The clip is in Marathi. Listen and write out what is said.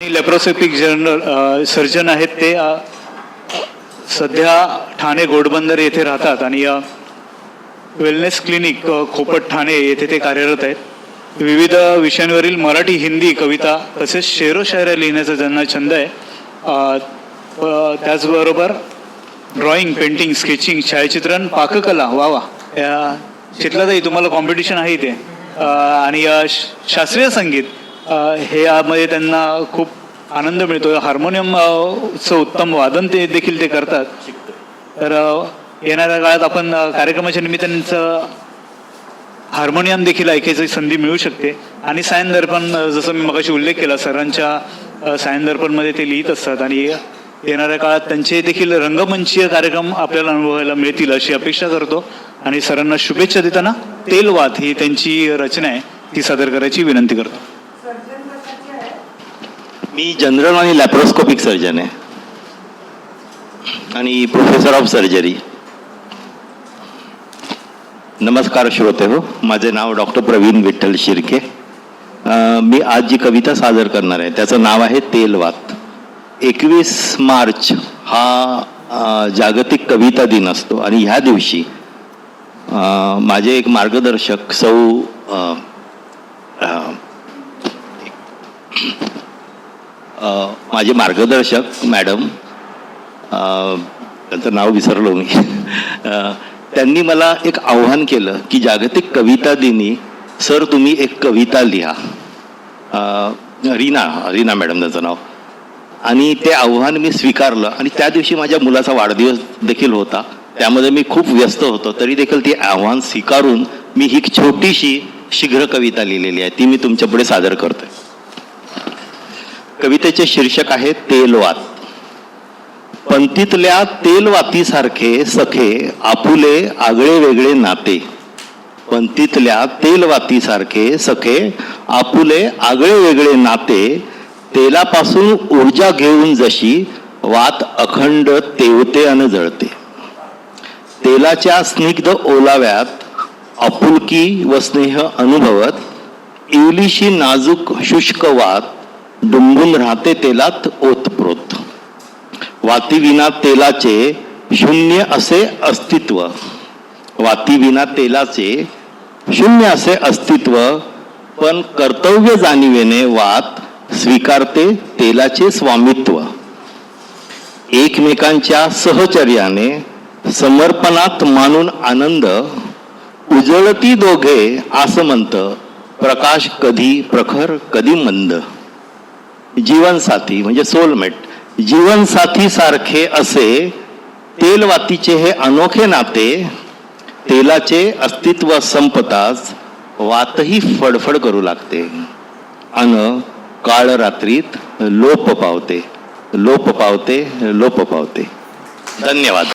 लेप्रोसेपिक जर्नल सर्जन आहेत ते सध्या ठाणे घोडबंदर येथे राहतात आणि वेलनेस क्लिनिक खोपट ठाणे येथे ते कार्यरत आहेत. विविध विषयांवरील मराठी हिंदी कविता तसेच शेरो शायऱ्या लिहिण्याचा ज्यांना छंद आहे त्याचबरोबर ड्रॉइंग पेंटिंग स्केचिंग छायाचित्रण पाककला वा वा. या चित्रताई तुम्हाला कॉम्पिटिशन आहे इथे. आणि शास्त्रीय संगीत. हे यामध्ये त्यांना खूप आनंद मिळतो हार्मोनियम चं उत्तम वादन ते देखील ते करतात. तर येणाऱ्या काळात आपण कार्यक्रमाच्या निमित्ताने हार्मोनियम देखील ऐकायची संधी मिळू शकते. आणि सायन दर्पण जसं मी मगाशी उल्लेख केला सरांच्या सायन दर्पणमध्ये ते लिहित असतात. आणि येणाऱ्या काळात त्यांचे देखील रंगमंचीय कार्यक्रम आपल्याला अनुभवायला मिळतील अशी अपेक्षा करतो. आणि सरांना शुभेच्छा देताना तेलवाद ही त्यांची रचना आहे. ती सादर करायची विनंती करतो. मी जनरल आणि लॅप्रोस्कोपिक सर्जन आहे. आणि प्रोफेसर ऑफ सर्जरी नमस्कार श्रोते हो माझे नाव डॉक्टर प्रवीण विठ्ठल शिर्के. मी आज जी कविता सादर करणार आहे त्याचं नाव आहे तेलवात. एकवीस मार्च हा जागतिक कविता दिन असतो. आणि ह्या दिवशी माझे एक मार्गदर्शक सौ माझे मार्गदर्शक मॅडम त्यांचं नाव विसरलो मी. त्यांनी मला एक आव्हान केलं की जागतिक कविता दिनी सर तुम्ही एक कविता लिहा. रीना रीना मॅडम त्यांचं नाव. आणि ते आव्हान मी स्वीकारलं आणि त्या दिवशी माझ्या मुलाचा वाढदिवस देखील होता. त्यामध्ये मी खूप व्यस्त होतो. तरी देखील ते आव्हान स्वीकारून मी ही एक छोटीशी शीघ्र कविता लिहिलेली आहे. ती मी तुमच्यापुढे सादर करतोय. कवितेचे शीर्षक आहे तेलवात. पंतीतल्या तेलवातीसारखे सखे आपुले आगळे वेगळे नाते. पंतीतल्या तेलवातीसारखे सखे आपुले आगळे वेगळे नाते तेलापासून ऊर्जा घेऊन जशी वात अखंड तेवते आणि जळते. तेलाच्या स्निग्ध ओलाव्यात आपुलकी व स्नेह अनुभवत इवलीशी नाजूक शुष्क वात डुंबून राहते तेलात ओतप्रोत. वातीविना तेलाचे शून्य असे अस्तित्व. वातीविना तेलाचे शून्य असे अस्तित्व पण कर्तव्य जाणीवेने वात स्वीकारते तेलाचे स्वामित्व. एकमेकांच्या सहचर्याने समर्पणात मानून आनंद उजळती दोघे आसमंत प्रकाश कधी प्रखर कधी मंद. जीवनसाथी म्हणजे सोलमेट जीवनसाथीसारखे असे तेलवातीचे हे अनोखे नाते तेलाचे अस्तित्व संपताच वातही फडफड करू लागते. अन काळ रात्रीत लोप पावते लोप पावते लोप पावते. धन्यवाद.